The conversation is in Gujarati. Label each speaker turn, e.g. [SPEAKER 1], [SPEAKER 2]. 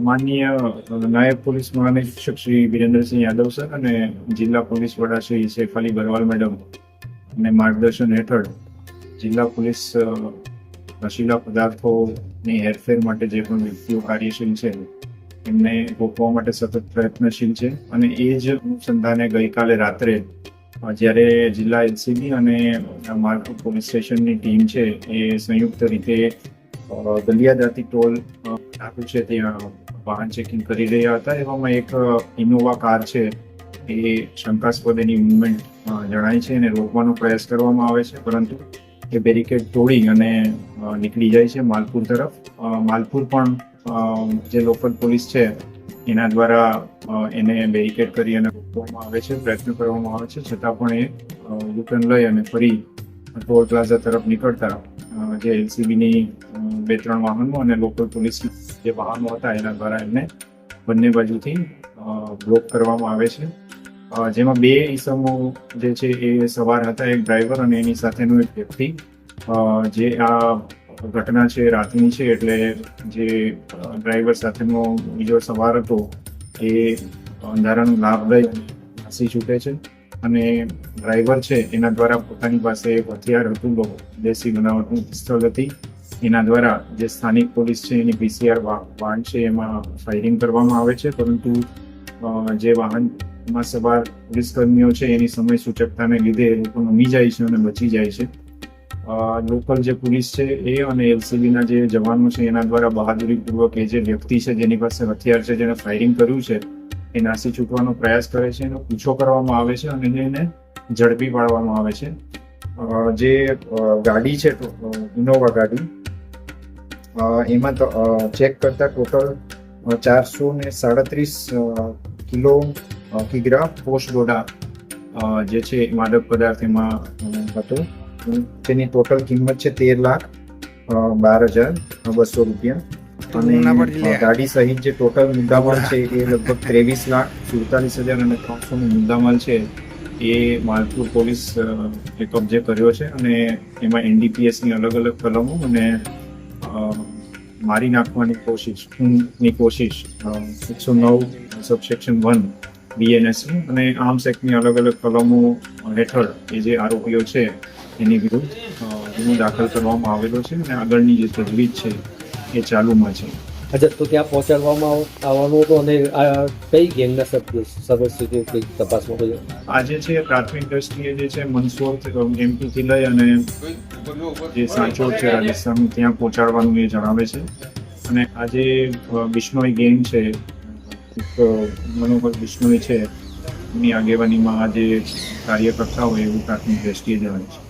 [SPEAKER 1] માનનીય નાયબ પોલીસ મહાનિરીક્ષક શ્રી વિરેન્દ્રસિંહ યાદવ સર અને જિલ્લા પોલીસ વડા શ્રી સૈફ અલી બરવાલ મેડમ અને માર્ગદર્શન હેઠળ જિલ્લા પોલીસ નશીલા પદાર્થોની હેરફેર માટે જે પણ વ્યક્તિઓ કાર્યશીલ છે, એમને રોકવા માટે સતત પ્રયત્નશીલ છે. અને એ જ અનુસંધાને ગઈકાલે રાત્રે જ્યારે જિલ્લા એલસીબી અને માર્ગ પોલીસ સ્ટેશનની ટીમ છે, એ સંયુક્ત રીતે દલિયાદાતી ટોલ નાકું છે ત્યાં વાહન ચેકિંગ કરી રહ્યા હતા. એવામાં એક ઇનોવા કાર છે, એ શંકાસ્પદ એની મુવમેન્ટ જણાય છે અને રોકવાનો પ્રયાસ કરવામાં આવે છે, પરંતુ એ બેરિકેડ તોડી અને નીકળી જાય છે માલપુર તરફ. માલપુર પણ જે લોકલ પોલીસ છે, એના દ્વારા એને બેરિકેડ કરી અને રોકવામાં આવે છે, પ્રયત્ન કરવામાં આવે છે, છતાં પણ એ યુટર્ન લઈ અને ફરી ટોલ પ્લાઝા તરફ નીકળતા જે એલસીબીની બે ત્રણ વાહનો અને લોકલ પોલીસ જે વાહનો હતા, એના દ્વારા એમને બંને બાજુથી બ્લોક કરવામાં આવે છે. જેમાં બે ઈસમો જે છે, એ સવાર હતા, એક ડ્રાઈવર અને એની સાથેનો એક વ્યક્તિ. જે આ ઘટના છે, રાતની છે, એટલે જે ડ્રાઈવર સાથેનો બીજો સવાર હતો, એ અંધારાનો લાભ લઈ નાસી છૂટે છે. અને ડ્રાઈવર છે, એના દ્વારા પોતાની પાસે એક હથિયાર હતું લોકો દેશી બનાવટનું પિસ્તોલ હતી. એના દ્વારા જે સ્થાનિક પોલીસ છે, એની પીસીઆર વાહન છે, એમાં ફાયરિંગ કરવામાં આવે છે. પરંતુ જે વાહનમાં સવાર પોલીસ કર્મીઓ છે, એની સમય સૂચકતાને લીધે એ લોકો નમી જાય છે અને બચી જાય છે. લોકલ જે પોલીસ છે, એ અને એલસીબીના જે જવાનો છે, એના દ્વારા બહાદુરીપૂર્વક એ જે વ્યક્તિ છે, જેની પાસે હથિયાર છે જેને ફાયરિંગ કર્યું છે એ નાસી છૂટવાનો પ્રયાસ કરે છે એનો પીછો કરવામાં આવે છે અને એને ઝડપી પાડવામાં આવે છે. જે ગાડી છે ઇનોવા ગાડી એમાં ચેક કરતા ટોટલ ચારસો ને સાડત્રીસ કિલો કિગ્રા પોસ્ટ ડોડા જે છે માદક પદાર્થ એમાં હતો. તેની ટોટલ કિંમત છે તેર લાખ બાર હજાર બસો રૂપિયા. ગાડી સહિત જે ટોટલ મુદ્દામાલ છે એ લગભગ ત્રેવીસ લાખ સુડતાલીસ હજાર અને ત્રણસો મુદ્દામાલ છે. એ માલપુર પોલીસ કબજે કર્યો છે અને એમાં એનડીપીએસની અલગ અલગ કલમો અને મારી નાખવાની કોશિશ, ખૂનની કોશિશ એકસો નવ સબસેક્શન વન બીએનએસની અને આર્મ્સ એક્ટની અલગ અલગ કલમો હેઠળ એ જે આરોપીઓ છે એની વિરુદ્ધ ગુનો દાખલ કરવામાં આવેલો છે અને આગળની જે તજવીજ છે એ ચાલુમાં છે.
[SPEAKER 2] અચ્છા તો ત્યાં પહોંચાડવામાં આવ- આવવાનું હતું અને આ કઈ ગેંગના સદસ્ય છે કઈ તપાસમાં કોઈ?
[SPEAKER 1] આજે છે પ્રાથમિક દ્રષ્ટિએ જે છે મનસોર્થ એમપીથી લઈ અને જે સાંચોર છે રાજસ્થાન ત્યાં પહોંચાડવાનું એ જણાવે છે. અને આજે બિશ્નોઈ ગેંગ છે મનોહર બિશ્નોઈ છે એમની આગેવાનીમાં આજે કાર્ય કરતા હોય એવું પ્રાથમિક દ્રષ્ટિએ જણાય છે.